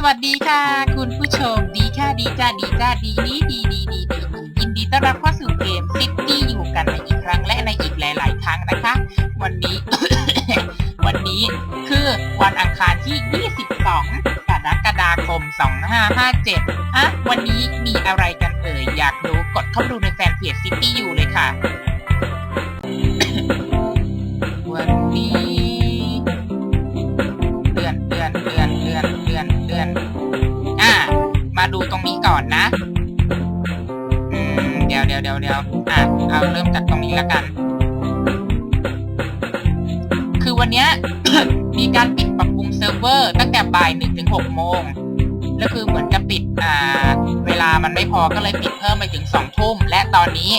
สวัสดีค่ะ คุณผู้ชมดีค่ะดีจ้าดีจ้าดีดีดีดีดีดียินดีต้อนรับเข้าสู่เกมซิตี้อยู่กันในอีกครั้งและในอีกหลาย ๆ ครั้งนะคะ วันนี้ วันนี้คือวันอังคารที่ 22 กรกฎาคม 2557อะวันนี้มีอะไรกันเอ่ยอยากรู้กดเข้าดูในแฟนเพจซิตี้อยู่เลยค่ะ ดูตรงนี้ก่อนนะ อืม เดี๋ยวเดี๋ยวเดี๋ยวเดี๋ยวอะ เอาเริ่มจากตรงนี้แล้วกัน คือวันเนี้ย มีการปิดปรับปรุงเซิร์ฟเวอร์ ตั้งแต่บ่ายหนึ่งถึงหกโมงแล้วคือเหมือนจะปิด อ่า เวลามันไม่พอก็เลยปิดเพิ่มไปถึงสองทุ่ม และตอนนี้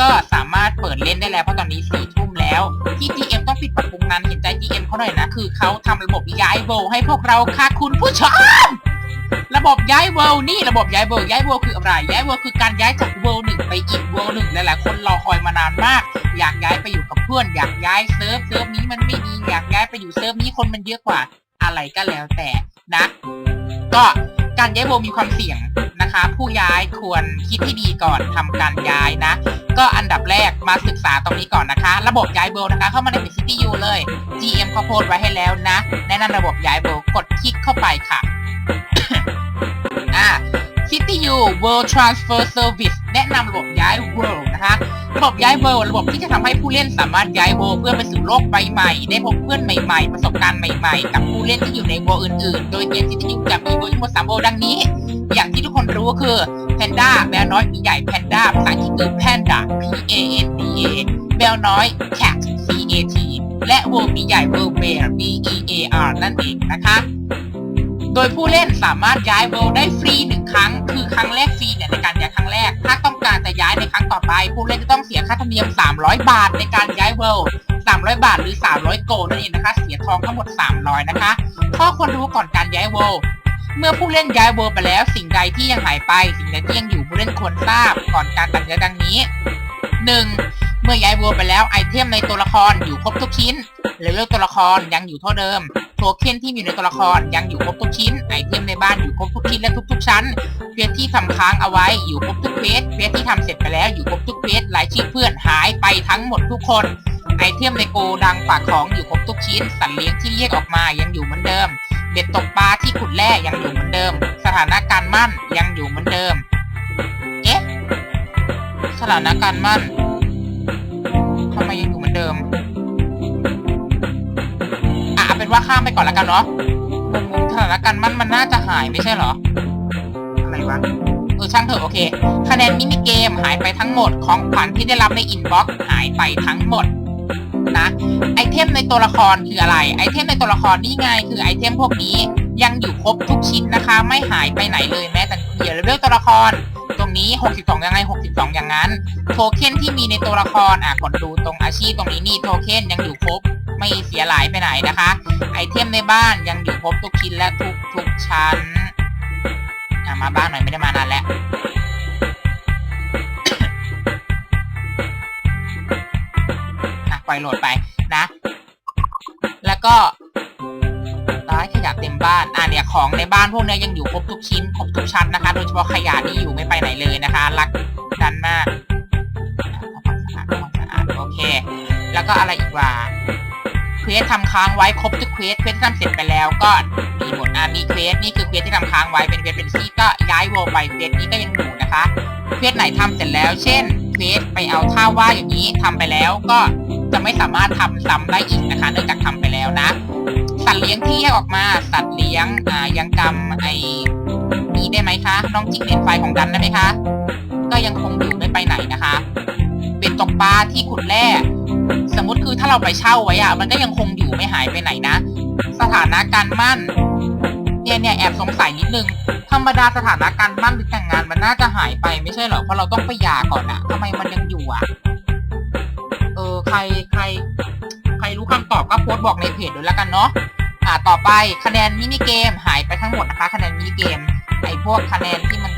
ก็สามารถเปิดเล่นได้แล้วเพราะตอนนี้สี่ทุ่มแล้วที่ GM ต้องปิดปรับปรุงนั้นเห็นใจ GM เขาหน่อยนะ คือเขาทำระบบย้ายโวลให้พวกเราค่ะคุณผู้ชม ระบบย้ายเวลนี่ระบบย้ายเวลย้ายเวลคืออะไร ย้ายเวลคือการย้ายจากเวลหนึ่งไปอีกเวลหนึ่งหลายๆคนรอคอยมานานมาก อยากย้ายไปอยู่กับเพื่อน อยากย้ายเซิร์ฟเซิร์ฟนี้มันไม่ดีอยากย้ายไปอยู่เซิร์ฟนี้คนมันเยอะกว่า อะไรก็แล้วแต่นะ ก็การย้ายเวลมีความเสี่ยงนะคะ ผู้ย้ายควรคิดให้ดีก่อนทำการย้ายนะ ก็อันดับแรกมาศึกษาตรงนี้ก่อนนะคะ ระบบย้ายเบลนะคะเข้ามาใน CPU เลย GM เขาโพสไว้ให้แล้วนะ แนะนำระบบย้ายเบลกดคลิกเข้าไปค่ะ World Transfer Service แนะนำระบบย้าย World นะคะระบบย้าย World ระบบที่จะทำให้ผู้เล่นสามารถย้าย World เพื่อไปสู่โลกใบใหม่ ได้พบเพื่อนใหม่ๆ ประสบการณ์ใหม่ๆ กับผู้เล่นที่อยู่ใน World อื่นๆ โดยเกม CPU จะมี World ทั้งหมด3 World ดังนี้ อย่างที่ทุกคนรู้ก็คือ Panda แมวน้อยมีใหญ่ Panda ภาษาอังกฤษคือ Panda P A N D A แมวน้อย Cat C A T และ World มีใหญ่ World Bear B E A R นั่นเองนะคะ โดยผู้เล่นสามารถย้ายเวลได้ฟรีหนึ่งครั้ง คือครั้งแรกฟรีเนี่ยในการย้ายครั้งแรก ถ้าต้องการจะย้ายในครั้งต่อไป ผู้เล่นจะต้องเสียค่าธรรมเนียม 300 บาทในการย้ายเวล300 บาทหรือ 300 โกลนั่นเองนะคะ เสียทองทั้งหมด 300 นะคะ ข้อควรรู้ก่อนการย้ายเวลเมื่อผู้เล่นย้ายเวลไปแล้ว สิ่งใดที่ยังหายไป สิ่งใดที่ยังอยู่ผู้เล่นควรทราบก่อนการตัดเนื้อดังนี้ 1. เมื่อย้ายเวไปแล้วไอเทมในตัวละครอยู่ครบทุกชิ้นเลเวลตัวละครยังอยู่เท่าเดิม โทเค็นที่มีในตัวละครยังอยู่ครบทุกชิ้น ไอเทมในบ้านอยู่ครบทุกชิ้นและทุก ๆ ชั้น เควสที่ทำค้างเอาไว้อยู่ครบทุกเควสเควสที่ทำเสร็จไปแล้วอยู่ครบทุกเควสรายชื่อเพื่อนหายไปทั้งหมดทุกคน ไอเทมในโกดังฝากของอยู่ครบทุกชิ้น สัตว์เลี้ยงที่เรียกออกมายังอยู่เหมือนเดิม เบ็ดตกปลาที่ขุดแร่ยังอยู่เหมือนเดิม สถานะการมั่นยังอยู่เหมือนเดิม เอ๊ะ สถานะการมั่น ทำไมยังอยู่เหมือนเดิม อะเอาเป็นว่าข้ามไปก่อนแล้วกันเนาะมุมมุมสถานการณ์มันมันน่าจะหายไม่ใช่เหรอ อะไรวะ เออช่างเถอะโอเค คะแนนมินิเกมหายไปทั้งหมด ของขวัญที่ได้รับในอินบ็อกซ์หายไปทั้งหมดนะ ไอเทมในตัวละครคืออะไร ไอเทมในตัวละครนี่ไงคือไอเทมพวกนี้ยังอยู่ครบทุกชิ้นนะคะ ไม่หายไปไหนเลยแม้แต่เดียวเรื่องตัวละคร ตรงนี้ 62 ยังไง 62 อย่างนั้น โทเค็นที่มีในตัวละครอะกดดูตรงอาชีพตรงนี้นี่โทเค็นยังอยู่ครบไม่เสียหลายไปไหนนะคะ ไอเทมในบ้านยังอยู่ครบทุกชิ้นและทุกทุกชั้นอะมาบ้านหน่อยไม่ได้มานานแล้วอะปล่อยโหลดไปนะ แล้วก็ายขยะเต็มบ้าน อะเนี่ยของในบ้านพวกเนี้ยยังอยู่ครบทุกชิ้นครบทุกชั้นนะคะ โดยเฉพาะขยะนี่อยู่ไม่ไปไหนเลยนะคะ รักกันมากโอเค แล้วก็อะไรอีกว่าเควสทำค้างไว้ครบทุกเควสเควสทำเสร็จไปแล้วก็มีหมดอะมีเควสนี่คือเควสที่ทำค้างไว้เป็นเควสเป็นซี่ก็ย้ายโวไปเควสนี้ก็ยังอยู่นะคะเควสไหนทำเสร็จแล้ว เช่นเควสไปเอาท่าว่าอย่างนี้ทำไปแล้วก็ จะไม่สามารถทำซ้ำได้อีกนะคะเนื่องจากทำไปแล้วนะ สัตว์เลี้ยงที่แยกออกมาสัตว์เลี้ยงอ่ายังจำไอ้นี้ได้ไหมคะน้องจิกเลนไฟของดันได้ไหมคะก็ยังคงอยู่ไม่ไปไหนนะคะเป็นตกปลาที่ขุดแร่สมมติคือถ้าเราไปเช่าไว้อะมันก็ยังคงอยู่ไม่หายไปไหนนะ สถานะการมั่นเนี่ยเนี่ยแอบสงสัยนิดนึงธรรมดาสถานะการมั่นหรือแต่งงานมันน่าจะหายไปไม่ใช่เหรอเพราะเราต้องไปหย่าก่อนอะทำไมมันยัง ใครใคร ใครรู้คำตอบก็โพสต์บอกในเพจด้วยแล้วกันเนาะอ่าต่อไปคะแนนมินิเกมหายไปทั้งหมดนะคะ คะแนนมินิเกมไอพวกคะแนนที่มัน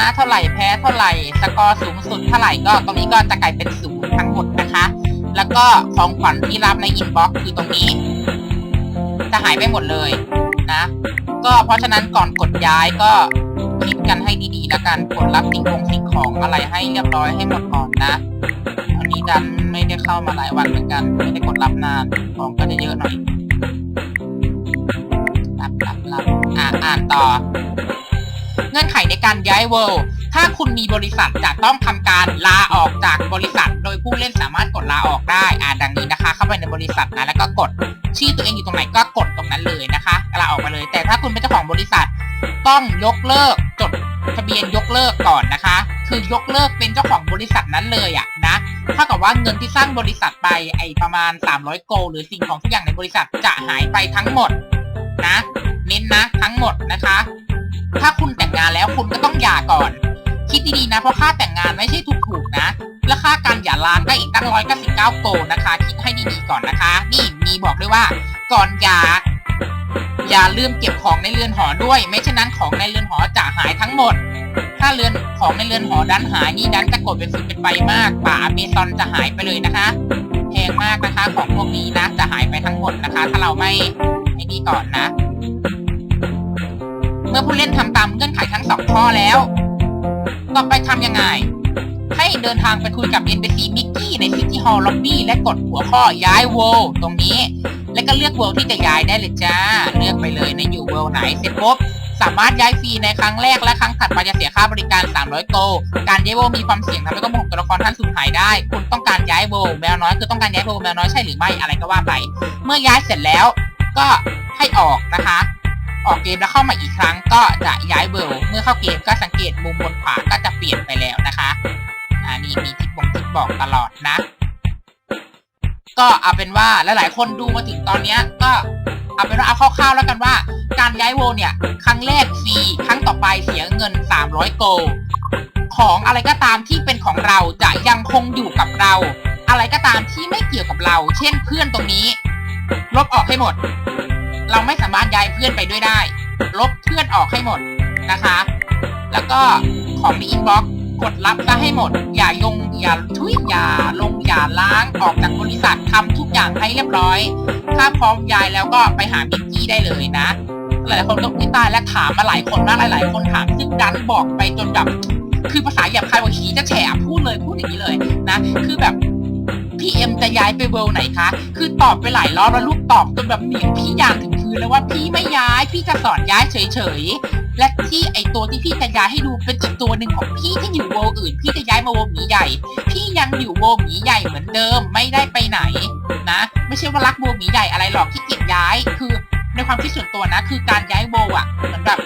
นะเท่าไหร่แพ้เท่าไหร่สกอร์สูงสุดเท่าไหร่ก็ตรงนี้ก็จะกลายเป็นศูนย์ทั้งหมดนะคะ แล้วก็ของขวัญที่รับในอินบ็อกซ์คือตรงนี้ จะหายไปหมดเลยนะ ก็เพราะฉะนั้นก่อนกดย้ายก็คิดกันให้ดีๆแล้วกันกดรับสิ่งของสิ่งของอะไรให้เรียบร้อยให้หมดก่อนนะอันนี้ดันไม่ได้เข้ามาหลายวันเหมือนกันไม่ได้กดรับนานของก็จะเยอะหน่อยรับรับรับอ่าอ่านต่อ เงื่อนไขในการย้ายเวิลด์ถ้าคุณมีบริษัทจะต้องทำการลาออกจากบริษัท โดยผู้เล่นสามารถกดลาออกได้ อ่าดังนี้นะคะ เข้าไปในบริษัทนะแล้วก็กดชื่อตัวเองอยู่ตรงไหนก็กดตรงนั้นเลยนะคะลาออกมาเลย แต่ถ้าคุณเป็นเจ้าของบริษัท ต้องยกเลิกจดทะเบียนยกเลิกก่อนนะคะ คือยกเลิกเป็นเจ้าของบริษัทนั้นเลยอะนะเท่ากับว่าเงินที่สร้างบริษัทไปไอประมาณ 300 โกลหรือสิ่งของทุกอย่างในบริษัทจะหายไปทั้งหมดนะ เน้นนะทั้งหมดนะคะ ถ้าคุณแต่งงานแล้วคุณก็ต้องหย่าก่อน คิดดีๆนะ เพราะค่าแต่งงานไม่ใช่ถูกๆนะ และค่าการหย่าร้างก็อีกตั้งร้อยเก้าสิบเก้าโกนะคะ คิดให้ดีๆก่อนนะคะ นี่มีบอกด้วยว่า ก่อนหย่าอย่าลืมเก็บของในเรือนหอด้วย ไม่เช่นนั้นของในเรือนหอจะหายทั้งหมด ถ้าเรือนของในเรือนหอดันหายนี่ดันจะกดเป็นฝุ่นเป็นไฟมาก ป่าอเมซอนจะหายไปเลยนะคะแพงมากนะคะของพวกนี้นะจะหายไปทั้งหมดนะคะ ถ้าเราไม่ให้นี่ก่อนนะ เมื่อผู้เล่นทำตามเงื่อนไขทั้งสองข้อแล้ว ต่อไปทำยังไง ให้เดินทางไปคุยกับ NPC มิกกี้ใน City Hall Lobby และกดหัวข้อย้าย World ตรงนี้ แล้วก็เลือก World ที่จะย้ายได้เลยจ้า เลือกไปเลยในอยู่ World ไหนเสร็จปุ๊บสามารถย้ายฟรีในครั้งแรกและครั้งถัดไปจะเสียค่าบริการ 300 โกลการย้าย World มีความเสี่ยงทำให้ข้อมูลของตัวละครท่านสูญหายได้ คุณต้องการย้าย World แมวน้อยคือต้องการย้าย World แมวน้อยใช่หรือไม่อะไรก็ว่าไป เมื่อย้ายเสร็จแล้วก็ให้ออกนะคะ ออกเกมแล้วเข้ามาอีกครั้งก็จะย้ายเวล์เมื่อเข้าเกมก็สังเกตมุมบนขวาก็จะเปลี่ยนไปแล้วนะคะอ่านี่มีทิปบงทิปบอกตลอดนะ ก็เอาเป็นว่าลหลายๆ คนดูมาถึงตอนเนี้ยก็เอาเป็นว่าเอาคร่าวๆแล้วกันว่า การย้ายโวล์เนี่ย ครั้งแรกฟรีครั้งต่อไปเสียเงิน 300 โกลของอะไรก็ตามที่เป็นของเราจะยังคงอยู่กับเรา อะไรก็ตามที่ไม่เกี่ยวกับเรา เช่นเพื่อนตรงนี้ ลบออกให้หมด เราไม่สามารถย้ายเพื่อนไปด้วยได้ ลบเพื่อนออกให้หมดนะคะ แล้วก็ของในอินบ็อกกดรับซะให้หมด อย่ายงอย่าทุยอย่าลงอย่าล้างออกจากบริษัททำทุกอย่างให้เรียบร้อย ถ้าพร้อมย้ายแล้วก็ไปหามิกกี้ได้เลยนะ หลายคนก็อุ้ยตายและถามมาหลายคนมากหลาย ๆ คนถามซึ่งดันบอกไปจนแบบคือภาษาหยาบคายว่าขี้จะแฉพูดเลยพูดอย่างนี้เลยนะ คือแบบพี่เอ็มจะย้ายไปเวลไหนคะ คือตอบไปหลายรอบแล้วลูกตอบจนแบบหนีพี่ยางถึง พื้นแล้วว่าพี่ไม่ย้าย พี่จะสอนย้ายเฉยๆ และที่ไอตัวที่พี่จะย้ายให้ดูเป็นอีกตัวหนึ่งของพี่ที่อยู่โวลอื่น พี่จะย้ายมาโวลหมีใหญ่ พี่ยังอยู่โวลหมีใหญ่เหมือนเดิมไม่ได้ไปไหนนะ ไม่ใช่ว่ารักโวลหมีใหญ่อะไรหรอกที่เกียจย้าย คือในความคิดส่วนตัวนะ คือการย้ายโวลอะเหมือนแบบ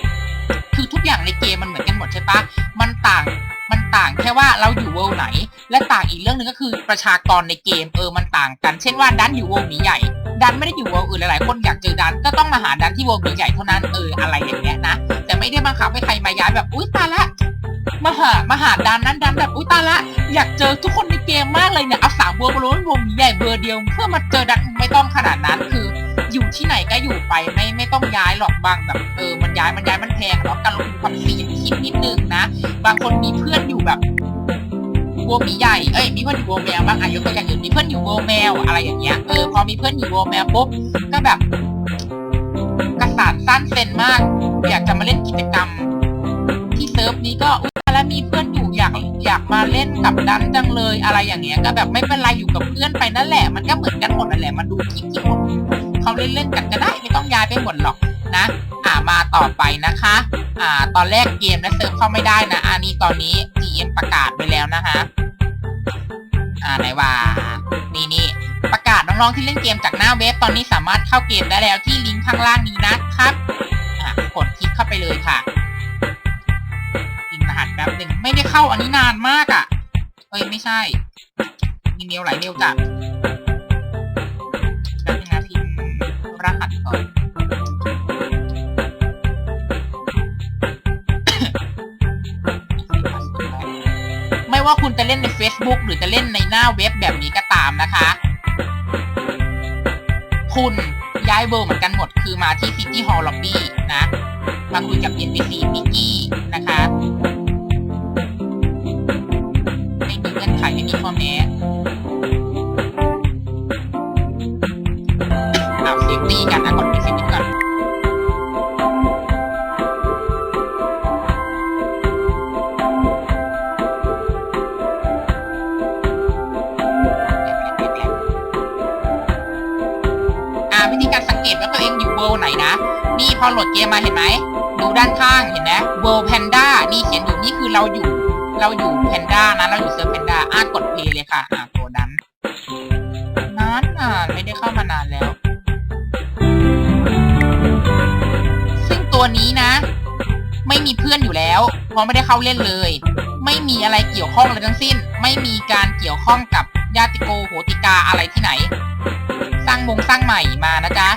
คือทุกอย่างในเกมมันเหมือนกันหมดใช่ปะมันต่างมันต่างแค่ว่าเราอยู่เวลไหน และต่างอีกเรื่องหนึ่งก็คือประชากรในเกมเออมันต่างกัน เช่นว่าดันอยู่วงหมีใหญ่ ดันไม่ได้อยู่วงอื่นหลายๆ คนอยากเจอดันก็ต้องมาหาดันที่วงหมีใหญ่เท่านั้นเอออะไรอย่างเงี้ยนะแต่ไม่ได้บังคับให้ใครมาย้ายแบบอุ้ยตายละมาหามาหาดันนั้นดันแบบอุ้ยตายละอยากเจอทุกคนในเกมมากเลยเนี่ยเอาสามวงมาล้วนวงหมีใหญ่เบอร์เดียว เพื่อมาเจอดันไม่ต้องขนาดนั้นคืออยู่ที่ไหนก็อยู่ไปไม่ไม่ต้องย้ายหรอกบางแบบเออมันย้ายมันย้ายมันแพงเนาะการลงทุนความเสี่ยงคิดนิดนึงนะ บางคนมีเพื่อนอยู่แบบ วัวหมีใหญ่เอ้ยมีเพื่อนอยู่วัวแมวบ้างอายุก็อย่างอื่นมีเพื่อนอยู่วัวแมวอะไรอย่างเงี้ยเออพอมีเพื่อนอยู่วัวแมวปุ๊บก็แบบกระสานสั้นเซนมาก อยากจะมาเล่นกิจกรรม ที่เซิร์ฟนี้ก็อุ้ยแล้วมีเพื่อนอยู่อยากอยากมาเล่นกับดันจังเลยอะไรอย่างเงี้ย ก็แบบไม่เป็นไรอยู่กับเพื่อนไปนั่นแหละ มันก็เหมือนกันหมดนั่นแหละมาดูคลิปที่คนเขาเล่นเล่นๆกันก็ได้ไม่ต้องย้ายไปหมดหรอกนะ มาต่อไปนะคะ อ่า ตอนแรกเกมและเซิร์ฟเข้าไม่ได้นะ อันนี้ตอนนี้ GM ประกาศไปแล้วนะคะอ่าไหนว่า นี่นี่ประกาศน้องๆที่เล่นเกมจากหน้าเว็บตอนนี้สามารถเข้าเกมได้แล้วที่ลิงก์ข้างล่างนี้นะครับ อ่ากดคลิกเข้าไปเลยค่ะพิมพ์รหัสแป๊บหนึ่งไม่ได้เข้าอันนี้นานมากอะ่ะเอ้ยไม่ใช่ มีเมลหลายเมลจ้ะ จะเล่นใน Facebook หรือจะเล่นในหน้าเว็บแบบนี้ก็ตามนะคะ คุณย้ายเบอร์เหมือนกันหมดคือมาที่ City Hall Lobby นะ มาคุยกับ NPC มิกกี้ เกตว่าตัวเองอยู่เวลไหนนะ นี่พอโหลดเกมมาเห็นไหม ดูด้านข้างเห็นไหมเวลแพนด้านี่เขียนอยู่นี่คือเราอยู่ เราอยู่แพนด้านะ เราอยู่เซิร์ฟแพนด้าอะกดเพลย์เลยค่ะ อะตัวนั้นนานอะไม่ได้เข้ามานานแล้ว ซึ่งตัวนี้นะ ไม่มีเพื่อนอยู่แล้ว เพราะไม่ได้เข้าเล่นเลย ไม่มีอะไรเกี่ยวข้องเลยทั้งสิ้น ไม่มีการเกี่ยวข้องกับญาติโกโหติกาอะไรที่ไหน สร้างมงสร้างใหม่มานะจ๊ะ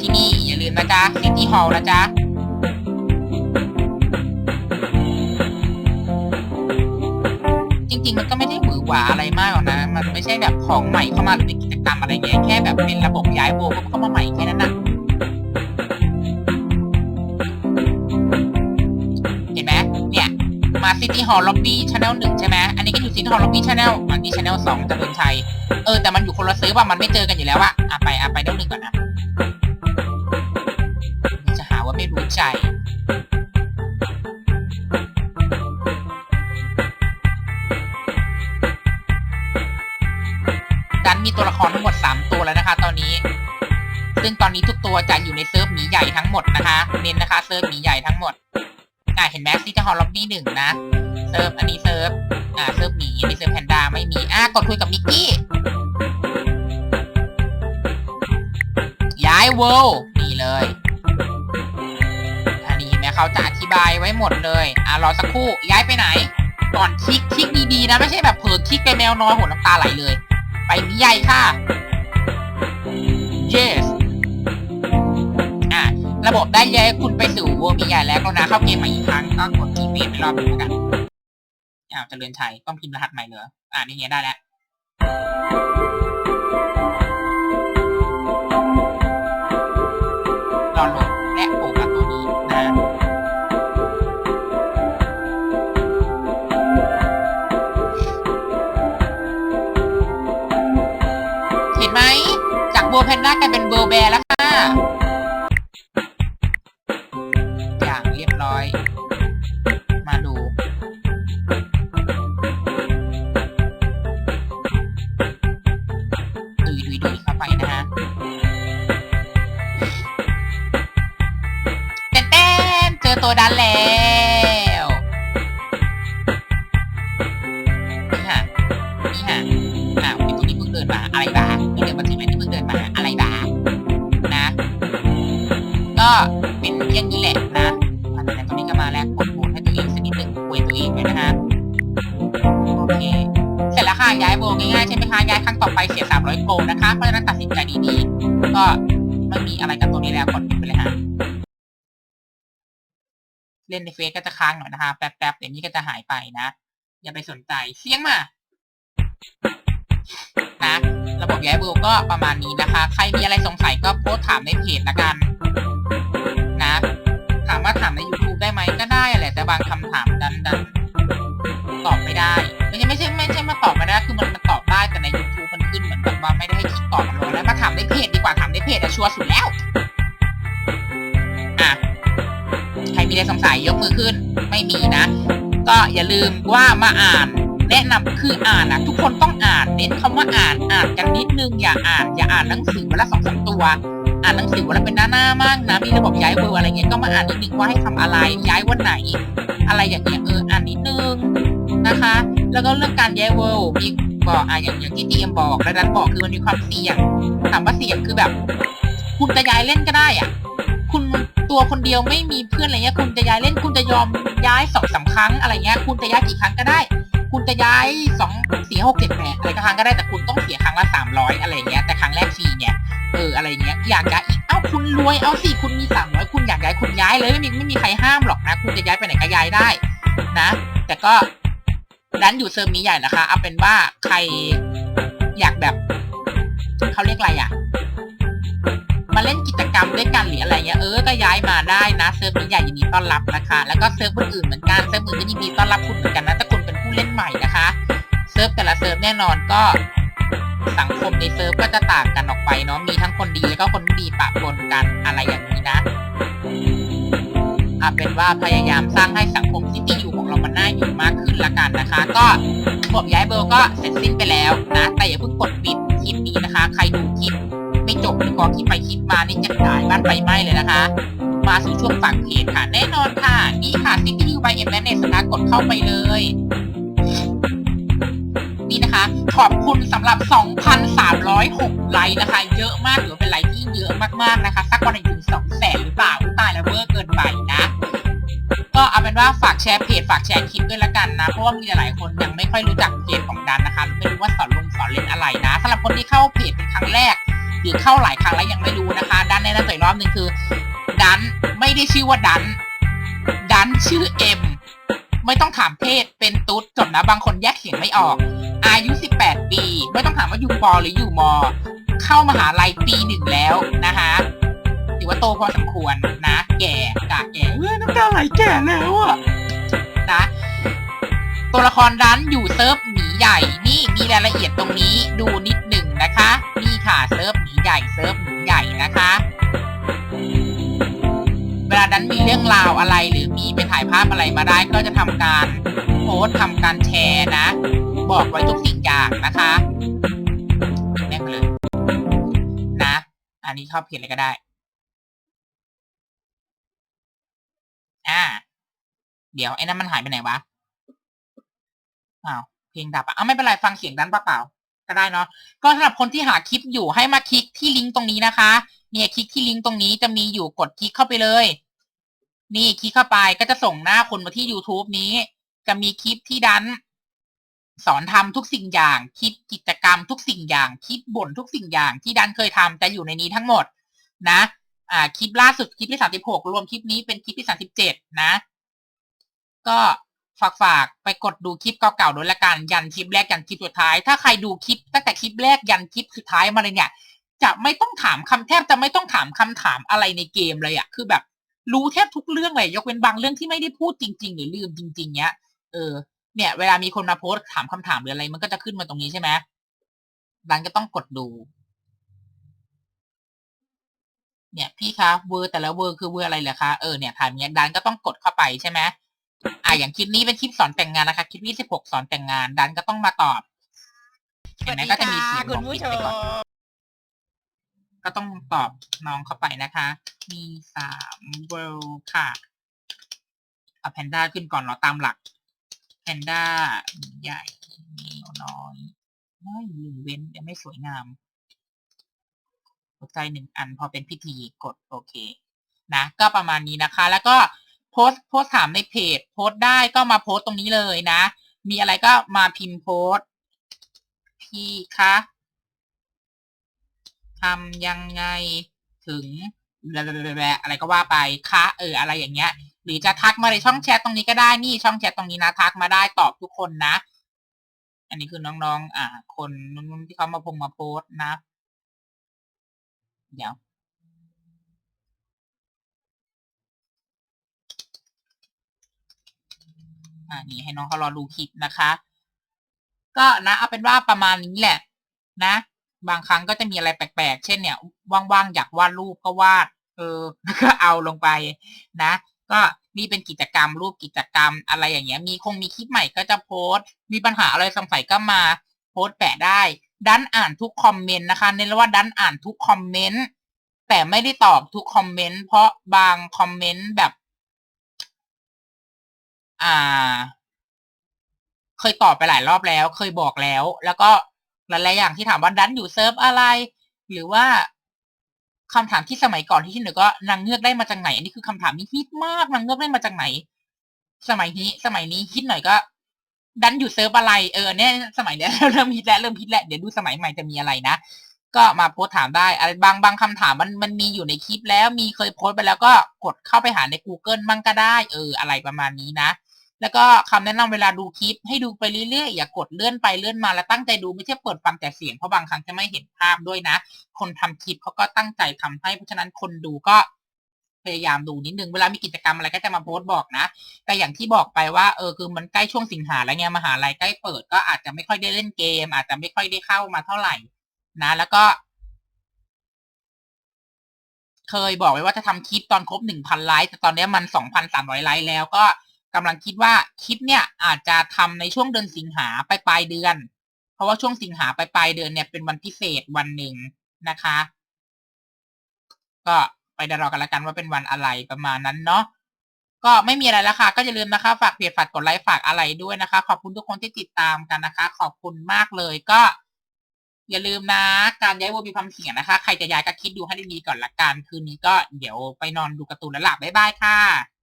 ที่นี่ อย่าลืมนะจ๊ะซิตี้ฮอลล์นะจ๊ะจริงๆ มันก็ไม่ได้หวือหวาอะไรมากหรอกนะ มันไม่ใช่แบบของใหม่เข้ามาหรือเป็นกิจกรรมอะไรเงี้ยแค่แบบเป็นระบบย้ายโบเข้ามาใหม่แค่นั้นนะเห็นไหมเนี่ยมา City Hall Lobby Channel หนึ่งใช่ไหมอันนี้ก็อยู่ City Hall Lobby Channel มันที่ Channel สองจะเป็นชัยเออแต่มันอยู่คนละเซิร์ฟอะมันไม่เจอกันอยู่แล้วอะอะไปอะไปเดี๋ยวหนึ่งก่อนนะ อนนี้ทุกตัวจะอยู่ในเซิร์ฟหมีใหญ่ทั้งหมดนะคะ เน้นนะคะเซิร์ฟหมีใหญ่ทั้งหมดอ่าเห็นไหมซิตี้ฮอลล็อบบี้หนึ่งนะเซิร์ฟอันนี้เซิร์ฟอ่าเซิร์ฟหมีอันนี้เซิร์ฟแพนด้าไม่มีอ่ากดคุยกับมิกกี้ย้ายเวิลด์นี่เลยอันนี้แม่เขาจะอธิบายไว้หมดเลยอ่ารอสักครู่ย้ายไปไหน ก่อนคลิกคลิกดีๆนะไม่ใช่แบบเผลอคลิกไปแมวนอนหัวน้ำตาไหลเลย ไปหมีใหญ่ค่ะ yes ระบบได้ย้ายคุณไปสู่วงมีใหญ่แล้วก็นะเข้าเกมใหม่อีกครั้งก็กดทีเมไปรอบนึงแล้วกันอ้าวเจริญชัยต้องพิมพ์รหัสใหม่เหรออ่านี่ไงได้แล้วรอโหลดและโผล่มาตัวนี้นะเห็นไหมจากโบแพนด้ากลายเป็นเบอร์แบร์แล้ว ล่นในเฟซก็จะค้างหน่อยนะคะแป๊บๆเดี๋ยวนี้ก็จะหายไปนะ อย่าไปสนใจเสียงมานะระบบย้ายโบก็ประมาณนี้นะคะ ใครมีอะไรสงสัยก็โพสถามในเพจละกัน นะ ถามว่าถามใน YouTube ได้ไหมก็ได้แหละแต่บางคำถามดันดันตอบไม่ได้ไม่ใช่ไม่ใช่ไม่ใช่มาตอบไม่ได้คือมันมันตอบได้แต่ใน YouTube มันขึ้นเหมือนแบบว่าไม่ได้ให้คลิกตอบมันลงแล้วมาถามในเพจดีกว่าถามในเพจอะชัวร์สุดแล้ว มีอะไรสงสัยยกมือขึ้น ไม่มีนะ ก็อย่าลืมว่ามาอ่าน แนะนำคืออ่านอะทุกคนต้องอ่านเน้นคำว่าอ่านอ่านกันนิดนึงอย่าอ่าน อย่าอ่านหนังสือวันละสองสามตัว อ่านหนังสือวันละเป็นหน้าหน้ามากนะมีระบบย้ายเบอร์อะไรเงี้ยก็มาอ่านนิดนึงว่าให้ทำอะไรย้ายวันไหน อะไรอย่างเงี้ยเอออ่านนิดนึงนะคะ แล้วก็เรื่องการย้ายเวิลด์มีบอกอะอย่างอย่างที่ทีเอ็มบอกและดันบอกคือมันมีความเสี่ยงถามว่าเสี่ยงคือแบบ คุณจะย้ายเล่นก็ได้อะ คุณ ตัวคนเดียวไม่มีเพื่อนอะไรเงี้ยคุณจะย้ายเล่นคุณจะยอมย้ายสองสามครั้งอะไรเงี้ยคุณจะย้ายกี่ครั้งก็ได้ คุณจะย้ายสองสี่หกเจ็ดแปดอะไรก็ครั้งก็ได้แต่คุณต้องเสียครั้งละสามร้อยอะไรเงี้ยแต่ครั้งแรกฟรีเนี่ยเอออะไรเงี้ยอยากย้ายอีกเอ้าคุณรวยเอาสิคุณมีสามร้อยคุณอยากย้ายคุณย้ายเลยไม่มีไม่มีใครห้ามหรอกนะ คุณจะย้ายไปไหนก็ย้ายได้นะ แต่ก็ดันอยู่เซิร์ฟนี้ใหญ่นะคะเอาเป็นว่าใครอยากแบบเขาเรียกอะไรอะมาเล่นกิจก รรมด้วยกันหรืออะไรเงี้ยเออก็ย้ายมาได้นะเซิร์ฟนี้ใหญ่ยินดีต้อนรับนะคะ แล้วก็เซิร์ฟคนอื่นเหมือนกันเซิร์ฟอื่นก็ยินดีต้อนรับคุณเหมือนกันนะถ้าคุณเป็นผู้เล่นใหม่นะคะเซิร์ฟแต่ละเซิร์ฟแน่นอนก็สังคมในเซิร์ฟก็จะต่างกันออกไปเนาะมีทั้งคนดีแล้วก็คนไม่ดีปะปนกันอะไรอย่างนี้นะอาเป็นว่าพยายามสร้างให้สังคมที่ที่อยู่ของเรามันน่าอยู่มากขึ้นละกันนะคะ ก็ผมย้ายเบลก็เสร็จสิ้นไปแล้วนะ แต่อย่าเพิ่งกดปิดคลิปนี้นะคะ ใครดูคลิป จบหรือก็คลิปไปคลิปมานี่จะขายบ้านไฟไหม้เลยนะคะ มาสู่ช่วงฝากเพจค่ะ แน่นอนค่ะ นี่ค่ะ CPU by m n s นะคะกดเข้าไปเลยนี่นะคะ ขอบคุณสำหรับ 2,306 ไลค์นะคะ เยอะมากหรือเป็นไลค์ที่เยอะมากๆนะคะ สักวันหนึ่งถึงสองแสนหรือเปล่าตายแล้วเวอร์เกินไปนะ ก็เอาเป็นว่าฝากแชร์เพจฝากแชร์คลิปด้วยละกันนะ เพราะว่ามีหลายคนยังไม่ค่อยรู้จักเพจของดันนะคะไม่รู้ว่าสอนลงสอนเล่นอะไรนะสำหรับคนที่เข้าเพจเป็นครั้งแรก หรือเข้าหลายครั้งแล้วยังไม่รู้นะคะ ดันแนะนำตัวอีกรอบหนึ่งคือ ดันไม่ได้ชื่อว่าดัน ดันชื่อเอ็มไม่ต้องถามเพศเป็นตุ๊ดจบนะบางคนแยกเสียงไม่ออก อายุ 18 ปี ไม่ต้องถามว่าอยู่ปอหรืออยู่มอ เข้ามหาลัยปีหนึ่งแล้วนะคะถือว่าโตพอสมควรนะ แก่กะแก่เว้ยน้ำตาไหลแก่แล้วอะนะตัวละครดันอยู่เซิร์ฟหมีใหญ่นี่มีรายละเอียดตรงนี้ดูนิดหนึ่งนะคะ นี่ค่ะเซิร์ฟ ใหญ่เซิร์ฟหมีใหญ่นะคะ เวลานั้นมีเรื่องราวอะไรหรือมีไปถ่ายภาพอะไรมาได้ก็จะทำการโพสต์ทำการแชร์นะ บอกไว้ทุกสิ่งอย่างนะคะแน่นเลยนะ อันนี้เข้าเพจอะไรก็ได้ อ่า เดี๋ยวไอ้นั้นมันหายไปไหนวะอ้าวเพลงดับอะอ้าไม่เป็นไรฟังเสียงดันเปล่าๆ ก็ได้เนาะก็สำหรับคนที่หาคลิปอยู่ให้มาคลิกที่ลิงก์ตรงนี้นะคะ เนี่ยคลิกที่ลิงก์ตรงนี้จะมีอยู่กดคลิกเข้าไปเลย นี่คลิกเข้าไปก็จะส่งหน้าคนมาที่ YouTube นี้ จะมีคลิปที่ดัน สอนทำทุกสิ่งอย่างคลิปกิจกรรมทุกสิ่งอย่างคลิปบ่นทุกสิ่งอย่างที่ดันเคยทำจะอยู่ในนี้ทั้งหมดนะอ่าคลิปล่าสุดคลิปที่สามสิบหกรวมคลิปนี้เป็นคลิปที่สามสิบเจ็ดนะ ก็ ฝากฝากไปกดดูคลิปเก่าๆด้วยละกันยันคลิปแรกยันคลิปสุดท้าย ถ้าใครดูคลิปตั้งแต่คลิปแรกยันคลิปสุดท้ายมาเลยเนี่ย จะไม่ต้องถามคำแทบจะไม่ต้องถามคำถามอะไรในเกมเลยอะคือแบบ รู้แทบทุกเรื่องเลยยกเว้นบางเรื่องที่ไม่ได้พูดจริง ๆ หรือลืมจริง ๆเนี้ยเออเนี่ยเวลามีคนมาโพสต์ถามคำถามหรืออะไร มันก็จะขึ้นมาตรงนี้ใช่ไหมดันก็ต้องกดดู เนี่ยพี่คะเวอร์แต่ละเวอร์คือเวอร์อะไรเหรอคะเออเนี่ยถามเนี้ยดันก็ต้องกดเข้าไปใช่ไหม อ่าอย่างคลิปนี้เป็นคลิปสอนแต่งงานนะคะ คลิปที่สิบหกสอนแต่งงาน ดันก็ต้องมาตอบเห็นไหมก็จะมีเสียงคุบณอกผู้ปิดชไปมก่อนก็ต้องตอบน้องเข้าไปนะคะ มีสามเวลค่ะเอาแพนด้าขึ้นก่อนเราตามหลัก แพนด้าใหญ่เมียวน้อยน้อยหรือเว้นยังไม่สวยงามหัวใจหนึ่งอันพอเป็นพิธีกดโอเค นะ ก็ประมาณนี้นะคะ แล้วก็ โพสโพสถามในเพจ โพสได้ก็มาโพสตรงนี้เลยนะ มีอะไรก็มาพิมพ์โพสพี่คะทำยังไงถึงอะไรก็ว่าไปคะเอออะไรอย่างเงี้ย หรือจะทักมาในช่องแชทตรงนี้ก็ได้นี่ช่องแชทตรงนี้นะทักมาได้ตอบทุกคนนะ อันนี้คือน้องๆ อ่า คนนู้นที่เขามาพงมาโพสนะ เดี๋ยว อ่านี่ให้น้องเขารอดูคลิปนะคะ ก็นะเอาเป็นว่าประมาณนี้แหละ นะ บางครั้งก็จะมีอะไรแปลกๆ เช่นเนี่ยว่างๆอยากวาดรูปก็วาด เออก็เอาลงไปนะ ก็นี่เป็นกิจกรรมรูปกิจกรรมอะไรอย่างเงี้ย มีคงมีคลิปใหม่ก็จะโพสต์ มีปัญหาอะไรสงสัยก็มาโพสต์แปะได้ ดันอ่านทุกคอมเมนต์นะคะเน้นว่าดันอ่านทุกคอมเมนต์แต่ไม่ได้ตอบทุกคอมเมนต์เพราะบางคอมเมนต์แบบ อ่า เคยตอบไปหลายรอบแล้ว เคยบอกแล้ว แล้วก็หลายๆอย่างที่ถามว่าดันอยู่เซิร์ฟอะไร หรือว่าคำถามที่สมัยก่อนที่ที่หนึ่งก็นางเงือกได้มาจากไหน อันนี้คือคำถามที่ฮิตมากนางเงือกได้มาจากไหน สมัยนี้ สมัยนี้ฮิตหน่อยก็ ดันอยู่เซิร์ฟอะไรเออเนี่ยสมัยเนี้ยเริ่มฮิตแล้วเริ่มฮิตแล้วเดี๋ยวดูสมัยใหม่จะมีอะไรนะก็มาโพสถามได้อะไรบางบางคำถามมันมันมีอยู่ในคลิปแล้วมีเคยโพสไปแล้วก็กดเข้าไปหาใน Google มั่งก็ได้ เออ อะไรประมาณนี้นะ แล้วก็คำแนะนำเวลาดูคลิปให้ดูไปเรื่อยๆอย่ากดเลื่อนไปเลื่อนมาแล้วตั้งใจดูไม่ใช่เปิดฟังแต่เสียงเพราะบางครั้งจะไม่เห็นภาพด้วยนะ คนทำคลิปเขาก็ตั้งใจทำให้เพราะฉะนั้นคนดูก็พยายามดูนิดนึงเวลามีกิจกรรมอะไรก็จะมาโพสต์บอกนะ แต่อย่างที่บอกไปว่าเออคือมันใกล้ช่วงสิงหาแล้วไงมหาลัยใกล้เปิดก็อาจจะไม่ค่อยได้เล่นเกม อาจจะไม่ค่อยได้เข้ามาเท่าไหร่นะ แล้วก็ เคยบอกไว้ว่าจะทำคลิปตอนครบหนึ่งพันไลค์แต่ตอนนี้มันสองพันสามร้อยไลค์แล้วก็ กำลังคิดว่าคลิปเนี่ยอาจจะทำในช่วงเดือนสิงหาไปปลายเดือน เพราะว่าช่วงสิงหาไปปลายเดือนเนี่ยเป็นวันพิเศษวันหนึ่งนะคะ ก็ไปเดารอกันละกันว่าเป็นวันอะไรประมาณนั้นเนาะก็ไม่มีอะไรแล้วค่ะ ก็อย่าลืมนะคะ ฝากเพจฝากกดไลค์ฝากอะไรด้วยนะคะ ขอบคุณทุกคนที่ติดตามกันนะคะ ขอบคุณมากเลยก็ อย่าลืมนะ การย้ายวัวมีความเสี่ยงนะคะ ใครจะย้ายก็คิดดูให้ดีๆก่อนละกันคืนนี้ก็เดี๋ยวไปนอนดูการ์ตูนแล้วหลับบ๊ายบายค่ะ